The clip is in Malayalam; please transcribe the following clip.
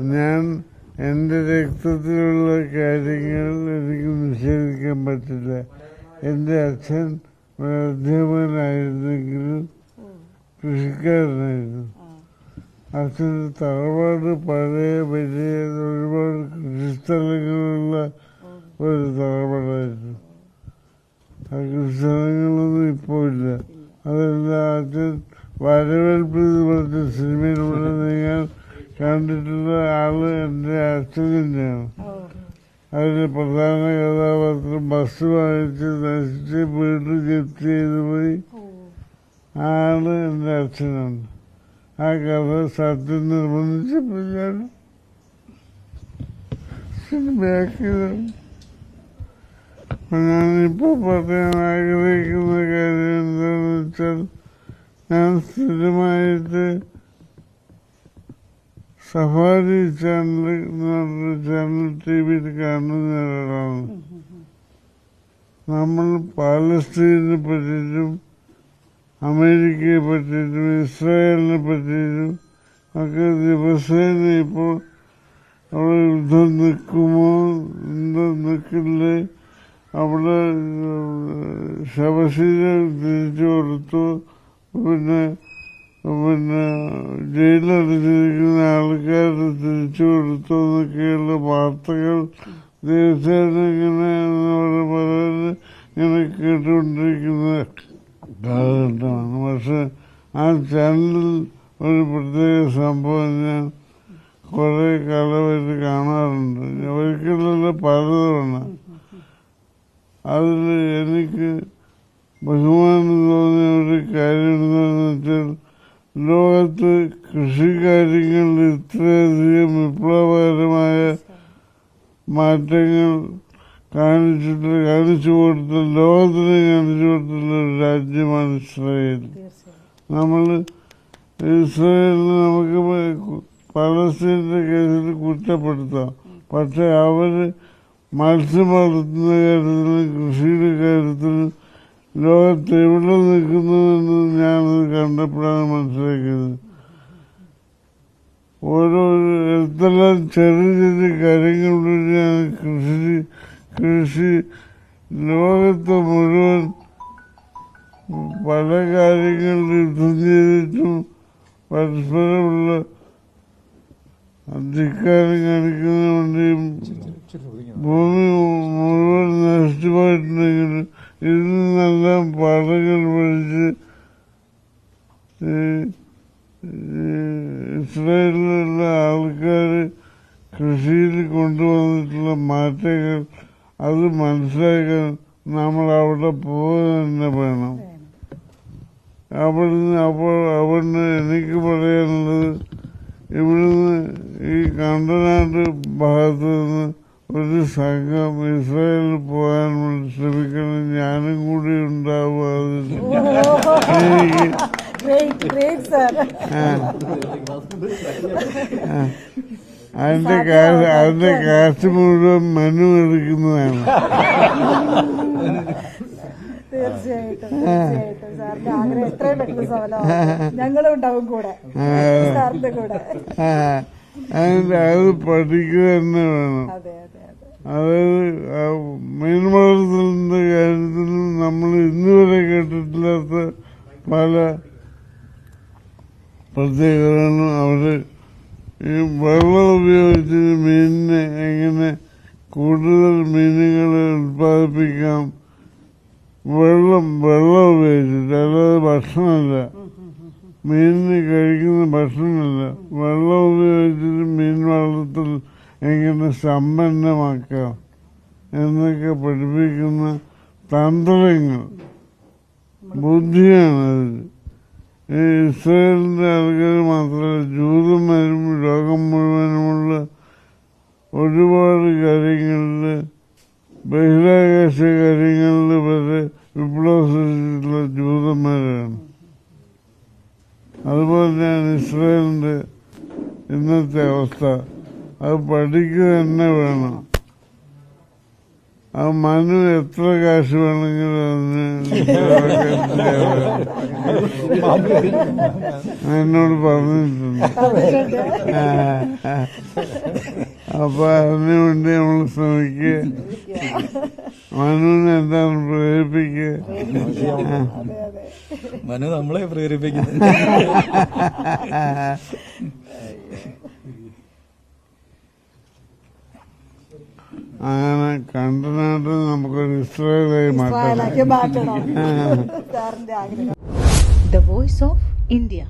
ഞാൻ എന്റെ രക്തത്തിലുള്ള കാര്യങ്ങൾ എനിക്ക് നിഷേധിക്കാൻ പറ്റില്ല. എന്റെ അച്ഛൻ ഒരു അധ്യാപകനായിരുന്നെങ്കിലും കൃഷിക്കാരനായിരുന്നു. അച്ഛന്റെ തറവാട് പഴയ വലിയ ഒരുപാട് കൃഷിസ്ഥലങ്ങളുള്ള ഒരു തറവാടായിരുന്നു. ആ കൃഷിസ്ഥലങ്ങളൊന്നും ഇപ്പോൾ ഇല്ല. അതല്ല അച്ഛൻ വരവേൽപ്പ് പറഞ്ഞ സിനിമയിലൂടെ നിങ്ങൾ കണ്ടിട്ടുള്ള ആൾ എന്റെ അച്ഛനാണ് അതിലെ പ്രധാന കഥാപാത്രം ബസ് വാങ്ങിച്ച് നശിച്ച് വീട് ജപ്തി ചെയ്ത് പോയി. ആൾ എന്റെ അച്ഛനാണ്. ആ കഥ സത്യം നിർബന്ധിച്ചപ്പോൾ ഞാൻ സിനിമയാക്കിയതാണ് അപ്പൊ ഞാനിപ്പോ പറയാൻ ആഗ്രഹിക്കുന്ന കാര്യം എന്താണെന്ന് വെച്ചാൽ ഞാൻ സ്ഥിരമായിട്ട് സഫാരി ചാനൽ എന്ന് പറഞ്ഞ ചാനൽ ടി വിയിൽ കാണുന്ന ഒരാളാണ്. നമ്മൾ പാലസ്തീനെ പറ്റിയിട്ടും അമേരിക്കയെ പറ്റിയിട്ടും ഇസ്രായേലിനെ പറ്റിയിട്ടും ഒക്കെ ദിവസേന ഇപ്പോൾ അവിടെ യുദ്ധം നിൽക്കുമോ? യുദ്ധം നിൽക്കില്ലേ? അവിടെ ശവശീലം തിരിച്ചു കൊടുത്തു. പിന്നെ പിന്നെ ജയിലടച്ചിരിക്കുന്ന ആൾക്കാരെ തിരിച്ചു കൊടുത്തു എന്നൊക്കെയുള്ള വാർത്തകൾ ദിവസേന ഇങ്ങനെ പറയുന്നത് ഇങ്ങനെ കേട്ടുകൊണ്ടിരിക്കുന്ന കാലഘട്ടമാണ് പക്ഷെ ആ ചാനലിൽ ഒരു പ്രത്യേക സംഭവം ഞാൻ കുറേ കാലമായിട്ട് കാണാറുണ്ട്. ഒരിക്കലല്ല പലതവണ. അതിൽ എനിക്ക് ബഹുമാനം തോന്നിയ ഒരു കാര്യം എന്താണെന്ന് വെച്ചാൽ ലോകത്ത് കൃഷിക്കാര്യങ്ങളിൽ ഇത്രയധികം വിപ്ലവകരമായ മാറ്റങ്ങൾ കാണിച്ചിട്ട് കാണിച്ചു കൊടുത്ത ലോകത്തിന് കാണിച്ചു കൊടുത്തുള്ള ഒരു രാജ്യമാണ് ഇസ്രായേൽ. നമ്മൾ ഇസ്രായേലിന് നമുക്ക് പലസ്തീന്റെ കേസിൽ കുറ്റപ്പെടുത്താം. പക്ഷെ അവർ മത്സ്യം വളർത്തുന്ന കാര്യത്തിലും കൃഷിയുടെ കാര്യത്തിലും ലോകത്ത് എവിടെ നിൽക്കുന്നുവെന്ന് ഞാനത് കണ്ടപ്പോഴാണ് മനസ്സിലാക്കിയത്. ഓരോ എന്തെല്ലാം ചെറിയ ചെറിയ കാര്യങ്ങളിലൂടെയാണ് കൃഷി കൃഷി ലോകത്ത് മുഴുവൻ പല കാര്യങ്ങളിൽ യുദ്ധം ചെയ്തിട്ടും പരസ്പരമുള്ള അധികാരം കാണിക്കുന്നതിന് വേണ്ടിയും ഭൂമി മുഴുവൻ നഷ്ടമായിട്ടുണ്ടെങ്കിൽ ഇതിൽ നല്ല പാഠങ്ങൾ പഠിച്ച് ഇസ്രായേലിലുള്ള ആൾക്കാർ കൃഷിയിൽ കൊണ്ടുവന്നിട്ടുള്ള മാറ്റങ്ങൾ അത് മനസ്സിലാക്കാൻ നമ്മൾ അവിടെ പോവുക തന്നെ വേണം. അവിടുന്ന് അപ്പോൾ അവിടുന്ന് എനിക്ക് പറയാനുള്ളത് ഇവിടുന്ന് ഈ കണ്ടനാട് ഭാഗത്ത് നിന്ന് ഒരു സംഘം ഇസ്രായേലിൽ പോകാൻ ശ്രമിക്കണം ഞാനും കൂടി ഉണ്ടാവും. അതിന്റെ കാശ് അതിന്റെ കാശ് മുഴുവൻ മനു എടുക്കുന്നതാണ്. തീർച്ചയായിട്ടും തീർച്ചയായിട്ടും. സാറിന്റെ ആഗ്രഹം എത്രയും പെട്ടെന്ന് സഫലമാവും. ഞങ്ങളും ഉണ്ടാവും കൂടെ. സാറിന്റെ കൂടെ. അതിന്റെ അത് പഠിക്കുക തന്നെ വേണം. അതെ അതെ അതെ. അതായത് ആ കാര്യത്തിലും കാര്യത്തിൽ നമ്മൾ ഇന്നുവരെ കേട്ടിട്ടില്ലാത്ത പല പ്രത്യേകതകളും അവർ ഈ വെള്ളം ഉപയോഗിച്ച് മീനിനെ എങ്ങനെ കൂടുതൽ മീനുകളെ ഉൽപ്പാദിപ്പിക്കാം. വെള്ളം വെള്ളം ഉപയോഗിച്ചിട്ട് അല്ലാതെ ഭക്ഷണമല്ല. മീനിന് കഴിക്കുന്ന ഭക്ഷണമല്ല. വെള്ളം ഉപയോഗിച്ചിട്ട് മീൻ വളർത്തൽ എങ്ങനെ സമ്പന്നമാക്കാം എന്നൊക്കെ പഠിപ്പിക്കുന്ന തന്ത്രങ്ങൾ. ബുദ്ധിയാണ് അതിൽ ഈ ഇസ്രയേലിന്റെ ആൾക്കാർ മാത്രമല്ല ജൂതന്മാരും ലോകം മുഴുവനുമുള്ള ഒരുപാട് കാര്യങ്ങളിൽ ബഹിരാകാശ കാര്യങ്ങളിൽ വരെ വിപ്ലവ സൃഷ്ടിച്ചിട്ടുള്ള ജൂതന്മാരാണ്. അതുപോലെ തന്നെയാണ് ഇസ്രയേലിന്റെ ഇന്നത്തെ അവസ്ഥ. അത് പഠിക്കുക തന്നെ വേണം. ആ മനു എത്ര കാശ് വേണമെങ്കിലും അതിന് എന്നോട് പറഞ്ഞിട്ടുണ്ട്. അപ്പൊ അതിനു വേണ്ടി നമ്മൾ ശ്രമിക്കുക മനുവിനെ എന്താണ് പ്രേരിപ്പിക്കുക മനു നമ്മളെ പ്രേരിപ്പിക്കുന്നു അങ്ങനെ കണ്ടനാട്ട് നമുക്കൊരു ഇസ്രായേലായി മാറ്റാം ദ മാറ്റണം. The voice of Voice of India.